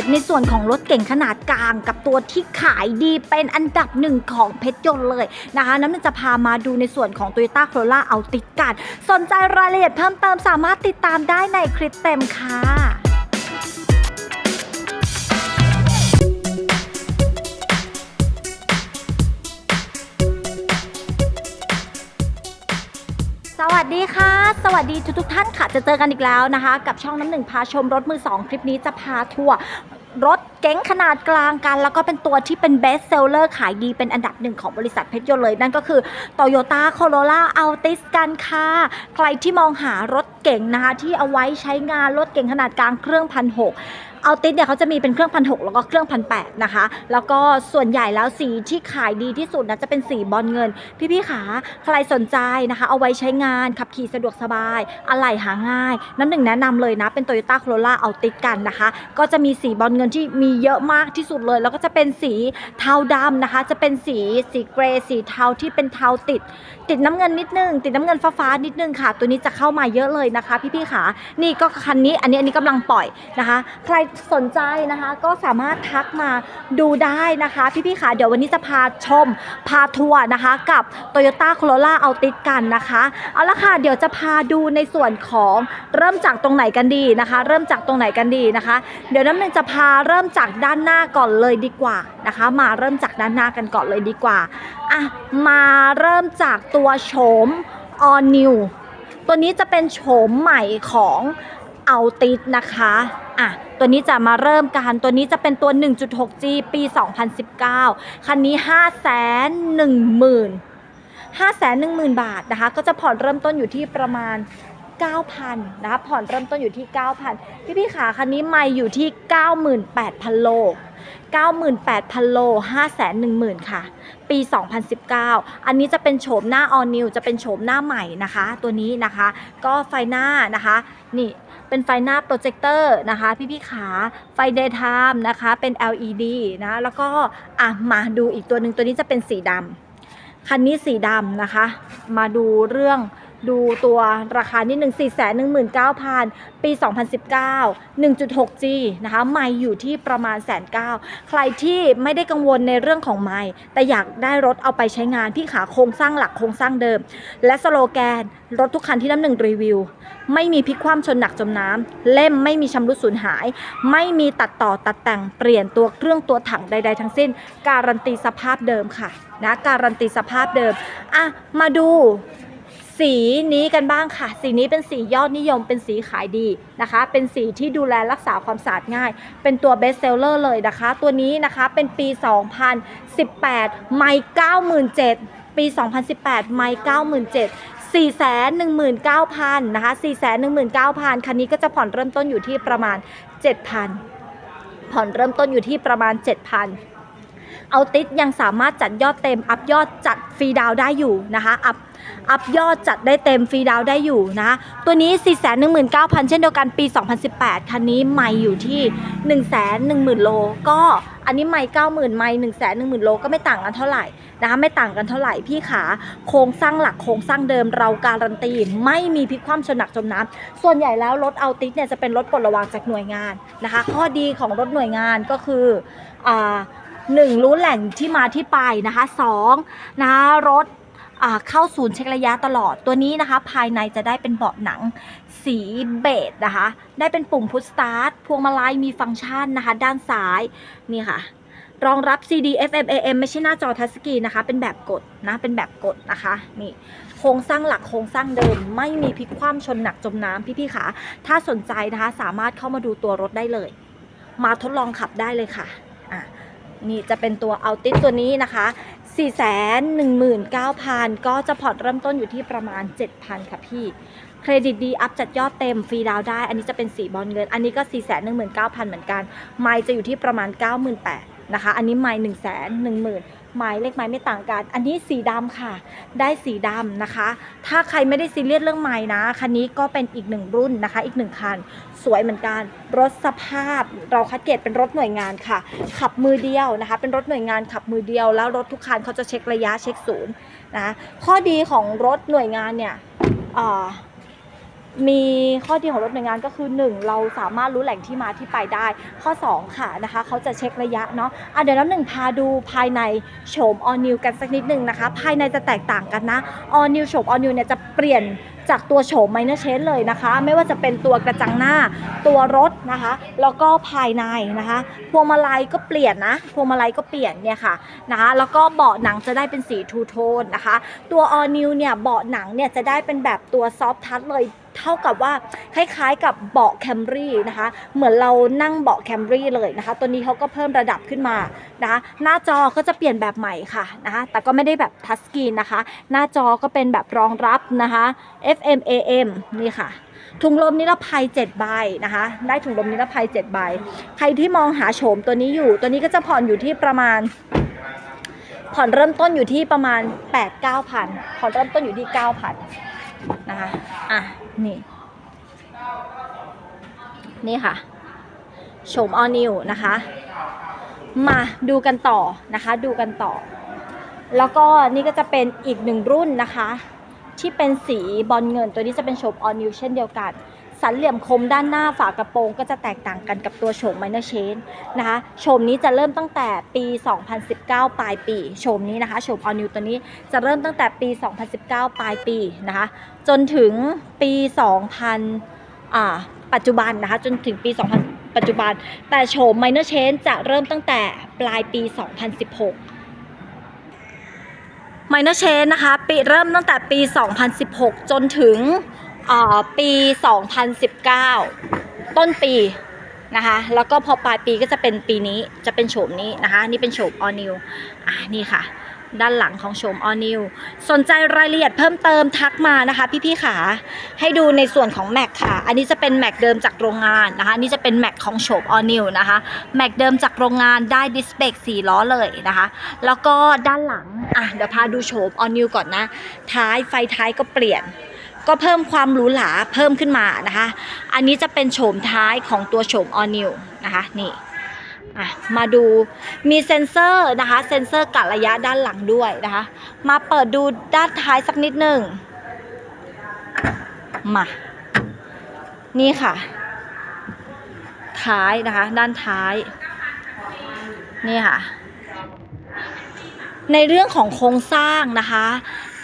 ษในส่วนของรถเก่งขนาดกลางกับตัวที่ขายดีเป็นอันดับหนึ่งของเพชรยนต์เลยนะคะน้ำมันจะพามาดูในส่วนของ Toyota Corolla เอาติดกันสนใจรายละเอียดเพิ่มเติมสามารถติดตามได้ในคลิปเต็มค่ะ สวัสดีค่ะ สวัสดีทุกทท่านค่ะ จะเจอกันอีกแล้วนะคะ กับช่องน้ำหนึ่งพาชมรถมือสองคลิปนี้จะพาทัวร์รถเก๋งขนาดกลางกัน แล้วก็เป็นตัวที่เป็นเบสเซลเลอร์ขายดีเป็นอันดับหนึ่งของบริษัทเพชรยนต์เลย นั่นก็คือ Toyota Corolla Altis กันค่ะ ใครที่มองหารถเก๋งนะคะ ที่เอาไว้ใช้งานรถเก๋งขนาดกลางเครื่องพันหก เอาติสเนี่ยเขาจะมีเป็นเครื่องพันหแล้วก็เครื่องพันแนะคะ แล้วก็ส่วนใหญ่แล้วสีที่ขายดีที่สุดนะจะเป็นสีบอลเงิน พี่ๆขาใครสนใจนะคะ เอาไว้ใช้งานขับขี่สะดวกสบาย อะไหล่หาง่าย น้ำหนึ่งแนะนำเลยนะ เป็น Toyota Corolla Altis กันนะคะ ก็จะมีสีบอลเงินที่มีเยอะมากที่สุดเลย แล้วก็จะเป็นสีเทาดำนะคะ จะเป็นสีสีเกรย์สีเทาที่เป็นเทาติด ติดน้ำเงินนิดนึง ติดน้ำเงินฟ้าๆนิดนึงค่ะ ตัวนี้จะเข้ามาเยอะเลยนะคะ พี่ๆขานี่ก็คันนี้อันนี้อันนี้กำลังปล่อยนะคะ ใครสนใจนะคะ ก็สามารถทักมาดูได้นะคะ พี่ๆขาเดี๋ยววันนี้จะพาชมพาทัวร์นะคะ กับ Toyota Corolla Altis กันนะคะเอาละค่ะเดี๋ยวจะพาดูในส่วนของเริ่มจากตรงไหนกันดีนะคะ เริ่มจากตรงไหนกันดีนะคะ เดี๋ยวน้ำหนึ่งจะพาเริ่มจากด้านหน้าก่อนเลยดีกว่านะคะ มาเริ่มจากด้านหน้ากันก่อนเลยดีกว่าอะมาเริ่มจากตัวโฉม All New ตัวนี้จะเป็นโฉมใหม่ของ Altis นะคะ อะตัวนี้จะมาเริ่มกันตัวนี้จะเป็นตัว 1.6G ปี 2019 คันนี้ 5 1 0 0 0 0 5 1 0 0 0 0 บาทนะคะ ก็จะผ่อนเริ่มต้นอยู่ที่ประมาณ 9,000นะคะผ่อนเริ่มต้นอยู่ที่ 9,000 พี่พี่ๆขาคันนี้ไม่อยู่ที่ 98,000 โล 98,000 โล 510,000 ค่ะ ปี 2019 อันนี้จะเป็นโฉมหน้า all new จะเป็นโฉมหน้าใหม่นะคะ ตัวนี้นะคะ ก็ไฟหน้านะคะ นี่ เป็นไฟหน้าโปรเจคเตอร์นะคะ พี่ๆขาไฟ daytime นะคะเป็น LED นะแล้วก็อะมาดูอีกตัวหนึ่งตัวนี้จะเป็นสีดำคันนี้สีดำนะคะ มาดูเรื่อง ดูตัวราคานิดหนึ่ง4 1 9 0 0 0 ปี 2019 1.6G นะคะไม่อยู่ที่ประมาณแสนเก้าใครที่ไม่ได้กังวลในเรื่องของไม่แต่อยากได้รถเอาไปใช้งานพี่ขาโครงสร้างหลักโครงสร้างเดิม และสโลแกน รถทุกคันที่น้ำหนึ่งรีวิว ไม่มีพลิกคว่ำชนหนักจมน้ำเล่มไม่มีชำรุดสูญหาย ไม่มีตัดต่อตัดแต่งเปลี่ยนตัวเครื่องตัวถังใด ๆ ทั้งสิ้น การันตีสภาพเดิมค่ะนะการันตีสภาพเดิมอะมาดู สีนี้กันบ้างค่ะ สีนี้เป็นสียอดนิยม เป็นสีขายดีนะคะ เป็นสีที่ดูแลรักษาความสะอาดง่าย เป็นตัวเบสเซลเลอร์เลยนะคะ ตัวนี้นะคะเป็นปี 2018 ไม่97,000 ปี 2018 ไม่97,000 419,000นะคะ419,000 คันนี้ก็จะผ่อนเริ่มต้นอยู่ที่ประมาณ 7,000 ผ่อนเริ่มต้นอยู่ที่ประมาณ 7,000 เอาติดยังสามารถจัดยอดเต็ม อัพยอดจัดฟรีดาวได้อยู่นะคะอัพอัพยอดจัดได้เต็มฟรีดาวได้อยู่นะตัวนี้ 419,000 เช่นเดียวกันปี 2018 คันนี้ไม่อยู่ที่ 110,000 โล ก็อันนี้ไม่90,000 ไม่ 110,000 โลก็ไม่ต่างกันเท่าไหร่นะคะไม่ต่างกันเท่าไหร่พี่ขาโครงสร้างหลักโครงสร้างเดิมเราการันตี ไม่มีพลิกคว่ำชนหนักจมน้ำส่วนใหญ่แล้วรถเอาติสเนี่ยจะเป็นรถปลดระวางจากหน่วยงานนะคะข้อดีของรถหน่วยงานก็คืออ่า หนึ่งรู้แหล่งที่มาที่ไปนะคะสองนะรถเข้าศูนย์เช็คระยะตลอดตัวนี้นะคะ ภายในจะได้เป็นเบาะหนังสีเบจนะคะ ได้เป็นปุ่มพุชสตาร์ทพวงมาลัยมีฟังก์ชันนะคะ ด้านซ้ายนี่ค่ะ รองรับ CD FM AM ไม่ใช่หน้าจอทัชสกรีนนะคะ เป็นแบบกดนะ เป็นแบบกดนะคะนี่โครงสร้างหลักโครงสร้างเดิม ไม่มีพลิกคว่ำชนหนักจมน้ำพี่ๆค่ะถ้าสนใจนะคะ สามารถเข้ามาดูตัวรถได้เลย มาทดลองขับได้เลยค่ะ นี่จะเป็นตัวเอาติสตัวนี้นะคะ 419,000 ก็จะผ่อนเริ่มต้นอยู่ที่ประมาณ 7,000 ค่ะพี่ เครดิตดีอัพจัดยอดเต็มฟรีดาวน์ได้ อันนี้จะเป็นสีบอลเงิน อันนี้ก็ 419,000 เหมือนกัน ไมจะอยู่ที่ประมาณ 98,000นะคะ อันนี้ไมล์110,000 ไมล์เลขไมล์ไม่ต่างกัน อันนี้สีดำค่ะ ได้สีดำนะคะ ถ้าใครไม่ได้ซีเรียสเรื่องไมล์นะ คันนี้ก็เป็นอีกหนึ่งรุ่นนะคะ อีกหนึ่งคัน สวยเหมือนกัน รถสภาพ เราคัดเกรดเป็นรถหน่วยงานค่ะ ขับมือเดียวนะคะ เป็นรถหน่วยงานขับมือเดียว แล้วรถทุกคันเขาจะเช็คระยะเช็คศูนย์นะ ข้อดีของรถหน่วยงานเนี่ยอ่า มีข้อดีของรถหน่วยงานก็คือ 1 เราสามารถรู้แหล่งที่มาที่ไปได้ ข้อ 2 ค่ะนะคะเขาจะเช็คระยะเนาะอะเดี๋ยวน้ำหนึ่งพาดูภายในโฉม all new กันสักนิดหนึ่งนะคะ ภายในจะแตกต่างกันนะ all new โฉม all new เนี่ยจะเปลี่ยนจากตัวโฉม minor change เลยนะคะ ไม่ว่าจะเป็นตัวกระจังหน้าตัวรถนะคะ แล้วก็ภายในนะคะ พวงมาลัยก็เปลี่ยนนะ พวงมาลัยก็เปลี่ยนเนี่ยค่ะนะคะ แล้วก็เบาะหนังจะได้เป็นสีทูโทนนะคะ ตัว all new เนี่ยเบาะหนังเนี่ยจะได้เป็นแบบตัว soft touch เลย เท่ากับว่าคล้ายๆกับเบาะแคมรี่นะคะ เหมือนเรานั่งเบาะแคมรี่เลยนะคะ ตัวนี้เขาก็เพิ่มระดับขึ้นมานะคะ หน้าจอก็จะเปลี่ยนแบบใหม่ค่ะนะคะ แต่ก็ไม่ได้แบบทัชสกรีนนะคะ หน้าจอก็เป็นแบบรองรับนะคะ FM AM นี่ค่ะถุงลมนิรภัย 7 ใบนะคะ ได้ถุงลมนิรภัย 7 ใบ ใครที่มองหาโฉมตัวนี้อยู่ ตัวนี้ก็จะผ่อนอยู่ที่ประมาณ ผ่อนเริ่มต้นอยู่ที่ประมาณ 8 9พันผ่อนเริ่มต้นอยู่ที่ 9,000นะคะ อะ นี่ นี่ค่ะโฉมออนิวนะคะ มาดูกันต่อนะคะ ดูกันต่อ แล้วก็นี่ก็จะเป็นอีกหนึ่งรุ่นนะคะ ที่เป็นสีบอลเงินตัวนี้จะเป็นโฉมออนิวเช่นเดียวกัน สันเหลี่ยมคมด้านหน้าฝากระโปรงก็จะแตกต่างกันกับตัวโฉม minor chain นะคะโฉมนี้จะเริ่มตั้งแต่ปี 2019 ปลายปีโฉมนี้นะคะโฉม all new ตัวนี้จะเริ่มตั้งแต่ปี 2019 ปลายปีนะคะจนถึงปี 2000อ่าปัจจุบันนะคะจนถึงปี 2000 ปัจจุบัน แต่โฉม minor chain จะเริ่มตั้งแต่ปลายปี 2016 minor change นะคะปีเริ่มตั้งแต่ปี 2016 จนถึง ปี 2019 ต้นปีนะคะ แล้วก็พอปลายปีก็จะเป็นปีนี้จะเป็นโฉมนี้นะคะ นี่เป็นโฉม all new อะนี่ค่ะ ด้านหลังของโฉม all new สนใจรายละเอียดเพิ่มเติมทักมานะคะ พี่ๆขาให้ดูในส่วนของแม็กค่ะ อันนี้จะเป็นแม็กเดิมจากโรงงานนะคะนี่จะเป็นแม็กของโฉม all new นะคะแม็กเดิมจากโรงงานได้ดิสเบรก4ล้อเลยนะคะ แล้วก็ด้านหลังอะเดี๋ยวพาดูโฉม all new ก่อนนะ ท้ายไฟท้ายก็เปลี่ยน ก็เพิ่มความหรูหราเพิ่มขึ้นมานะคะ อันนี้จะเป็นโฉมท้ายของตัวโฉม all new นะคะนี่มาดูมีเซ็นเซอร์นะคะ เซ็นเซอร์กะระยะด้านหลังด้วยนะคะ มาเปิดดูด้านท้ายสักนิดหนึ่งมา นี่ค่ะ ท้ายนะคะ ด้านท้าย นี่ค่ะ ในเรื่องของโครงสร้างนะคะ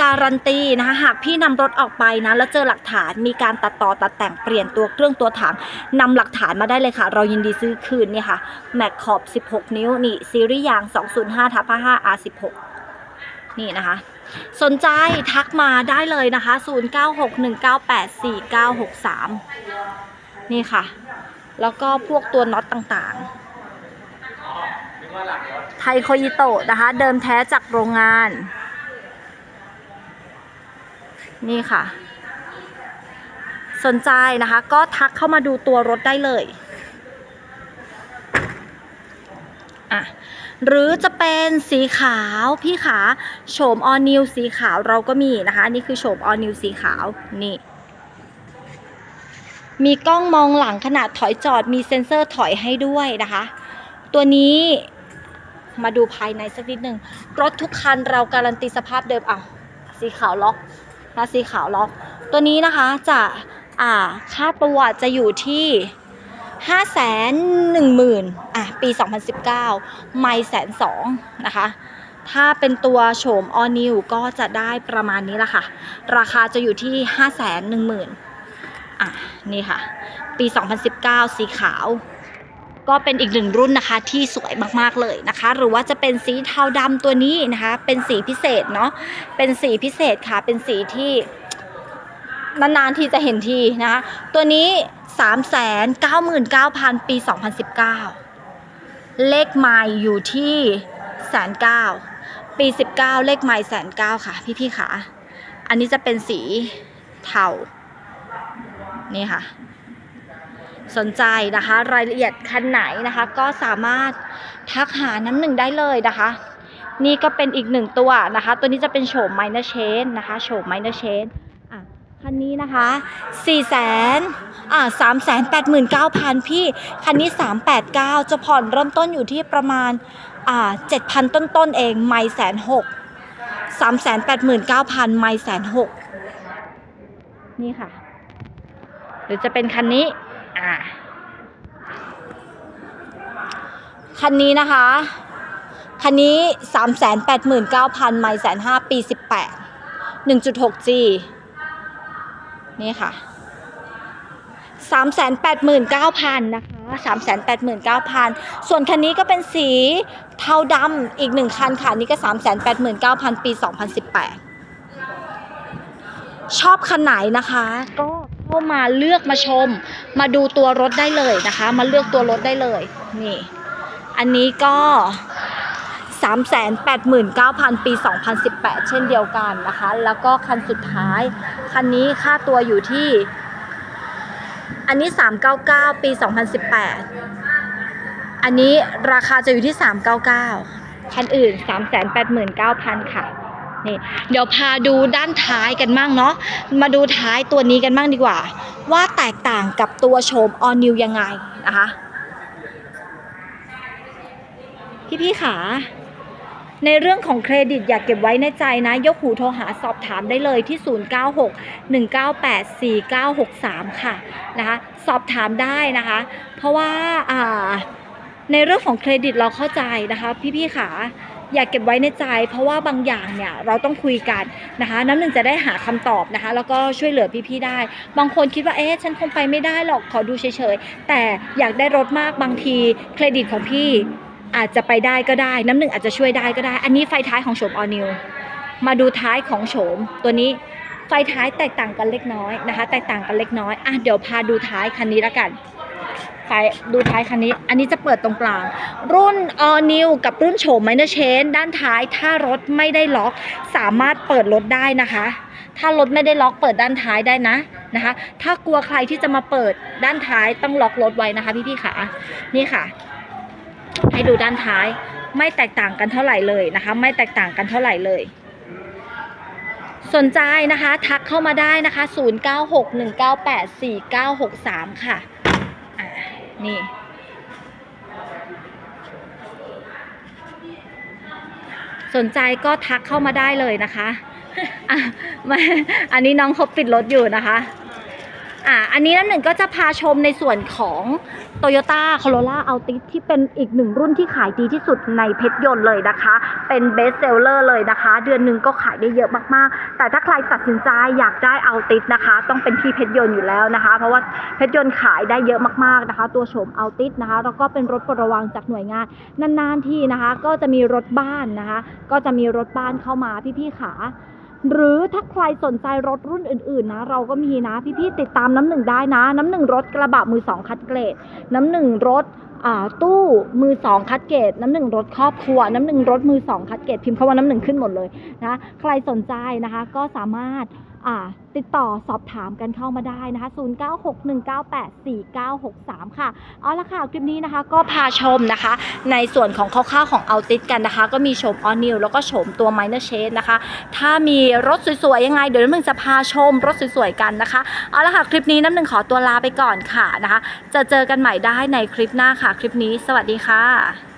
การันตีนะคะหากพี่นำรถออกไปนะแล้วเจอหลักฐานมีการตัดต่อตัดแต่งเปลี่ยนตัวเครื่องตัวถังนำหลักฐานมาได้เลยค่ะ เรายินดีซื้อคืนนี่ค่ะแม็กขอบ 16 นิ้วนี่ซีรีส์ยาง 205ทับ5 R16 นี่นะคะ สนใจทักมาได้เลยนะคะ 0961984963 นี่ค่ะ แล้วก็พวกตัวน็อตต่างๆ ไทโคยิโตะนะคะ เดิมแท้จากโรงงาน นี่ค่ะ สนใจนะคะ ก็ทักเข้ามาดูตัวรถได้เลยอะหรือจะเป็นสีขาวพี่ขาโฉมออนิวสีขาวเราก็มีนะคะ นี่คือโฉมออนิวสีขาวนี่มีกล้องมองหลังขนาดถอยจอดมีเซ็นเซอร์ถอยให้ด้วยนะคะ ตัวนี้มาดูภายในสักนิดหนึ่งรถทุกคันเราการันตีสภาพเดิมอะสีขาวล็อก นะสีขาวล็อก ตัวนี้นะคะจะอ่าค่าตัวจะอยู่ที่ห้าแสนหนึ่งหมื่นอะปี 2019 ไม่แสนสองนะคะ ถ้าเป็นตัวโฉม all new ก็จะได้ประมาณนี้ละค่ะ ราคาจะอยู่ที่ห้าแสนหนึ่งหมื่นอะนี่ค่ะ ปี 2019 สีขาว ก็เป็นอีกหนึ่งรุ่นนะคะที่สวยมากๆเลยนะคะ หรือว่าจะเป็นสีเทาดำตัวนี้นะคะ เป็นสีพิเศษเนาะเป็นสีพิเศษค่ะ เป็นสีที่นานๆทีจะเห็นทีนะคะตัวนี้ 399,000 ปี 2019 เลขไมล์อยู่ที่แสนเก้าปี 19 เลขไมล์แสนเก้าค่ะ พี่ๆค่ะ อันนี้จะเป็นสีเทานี่ค่ะ สนใจนะคะ รายละเอียดคันไหนนะคะ ก็สามารถทักหาน้ำหนึ่งได้เลยนะคะ นี่ก็เป็นอีกหนึ่งตัวนะคะ ตัวนี้จะเป็นโฉม minor change นะคะโฉม minor change อะคันนี้นะคะ4แสนอ่า3แสน89,000 พี่ คันนี้ 389 จะผ่อนเริ่มต้นอยู่ที่ประมาณอ่า7,000 ต้นๆเอง ไม่แสนหก3แสน89,000ไม่แสนหกนี่ค่ะ หรือจะเป็นคันนี้ อ่าคันนี้นะคะ คันนี้389,000ไมล์แสนห้าปี18 1.6G นี่ค่ะ389,000นะคะ389,000ส่วนคันนี้ก็เป็นสีเทาดำอีกหนึ่งคันค่ะ นี่ก็389,000ปี2018ชอบคันไหนนะคะ ก็ เข้ามาเลือกมาชม มาดูตัวรถได้เลยนะคะ มาเลือกตัวรถได้เลย นี่ อันนี้ก็ 389,000 ปี 2018 เช่นเดียวกันนะคะ แล้วก็คันสุดท้าย คันนี้ค่าตัวอยู่ที่ อันนี้ 399 ปี 2018 อันนี้ราคาจะอยู่ที่ 399 คันอื่น 389,000 ค่ะ นี่เดี๋ยวพาดูด้านท้ายกันมั่งเนาะมาดูท้ายตัวนี้กันมั่งดีกว่า ว่าแตกต่างกับตัวโฉม All New ยังไงนะคะพี่พี่ขาในเรื่องของเครดิตอยากเก็บไว้ในใจนะ ยกหูโทรหาสอบถามได้เลยที่ 096 198 4963 ค่ะนะคะสอบถามได้นะคะ เพราะว่าอ่าในเรื่องของเครดิตเราเข้าใจนะคะ พี่ๆขา อย่าเก็บไว้ในใจ เพราะว่าบางอย่างเนี่ยเราต้องคุยกันนะคะน้ำหนึ่งจะได้หาคำตอบนะคะ แล้วก็ช่วยเหลือพี่ๆได้ บางคนคิดว่าเอ๊ะฉันคงไปไม่ได้หรอกขอดูเฉยๆแต่อยากได้รถมากบางทีเครดิตของพี่อาจจะไปได้ก็ได้ น้ำหนึ่งอาจจะช่วยได้ก็ได้ อันนี้ไฟท้ายของโฉมออนิวมาดูท้ายของโฉมตัวนี้ไฟท้ายแตกต่างกันเล็กน้อยนะคะ แตกต่างกันเล็กน้อยอะเดี๋ยวพาดูท้ายคันนี้ละกัน ไฟดูท้ายคันนี้ อันนี้จะเปิดตรงกลาง รุ่น all new กับรุ่นโฉม minor change ด้านท้ายถ้ารถไม่ได้ล็อก สามารถเปิดรถได้นะคะ ถ้ารถไม่ได้ล็อกเปิดด้านท้ายได้นะนะคะ ถ้ากลัวใครที่จะมาเปิดด้านท้ายต้องล็อกรถไว้นะคะพี่ๆขานี่ค่ะ ให้ดูด้านท้ายไม่แตกต่างกันเท่าไหร่เลยนะคะ ไม่แตกต่างกันเท่าไหร่เลยสนใจนะคะ ทักเข้ามาได้นะคะ 0961984963 ค่ะอ่า นี่ สนใจก็ทักเข้ามาได้เลยนะคะอะมาอันนี้น้องเขาปิดรถอยู่นะคะ อ่าอันนี้น้ำหนึ่งก็จะพาชมในส่วนของ Toyota Corolla Altis ที่เป็นอีกหนึ่งรุ่นที่ขายดีที่สุดในเพชรยนต์เลยนะคะ เป็น best seller เลยนะคะ เดือนหนึ่งก็ขายได้เยอะมากๆ แต่ถ้าใครตัดสินใจอยากได้ Altis นะคะ ต้องเป็นที่เพชรยนต์อยู่แล้วนะคะ เพราะว่าเพชรยนต์ขายได้เยอะมากๆนะคะ ตัวโฉม Altis นะคะแล้วก็เป็นรถปลดระวังจากหน่วยงานนานๆที่นะคะ ก็จะมีรถบ้านนะคะ ก็จะมีรถบ้านเข้ามาพี่ๆขา หรือถ้าใครสนใจรถรุ่นอื่นๆนะ เราก็มีนะ พี่ๆติดตามน้ำหนึ่งได้นะ น้ำหนึ่งรถกระบะมือสองคัดเกรด น้ำหนึ่งรถตู้มือสองคัดเกตน้ำหนึ่งรถครอบครัว น้ำหนึ่งรถมือสองคัดเกตพิมพ์คำว่าน้ำหนึ่งขึ้นหมดเลยนะใครสนใจนะคะก็สามารถ ติดต่อสอบถามกันเข้ามาได้นะคะ 0961984963 ค่ะ เอาละค่ะ คลิปนี้นะคะก็พาชมนะคะ ในส่วนของคร่าวๆของเอาติดกันนะคะ ก็มีโฉมออนิวแล้วก็โฉมตัว Minor Shade นะคะ ถ้ามีรถสวยๆ ยังไง เดี๋ยวน้ำหนึ่งจะพาชมรถสวยๆ กันนะคะ เอาละค่ะ คลิปนี้น้ำหนึ่งขอตัวลาไปก่อนค่ะนะคะ จะเจอกันใหม่ได้ในคลิปหน้าค่ะ คลิปนี้ สวัสดีค่ะ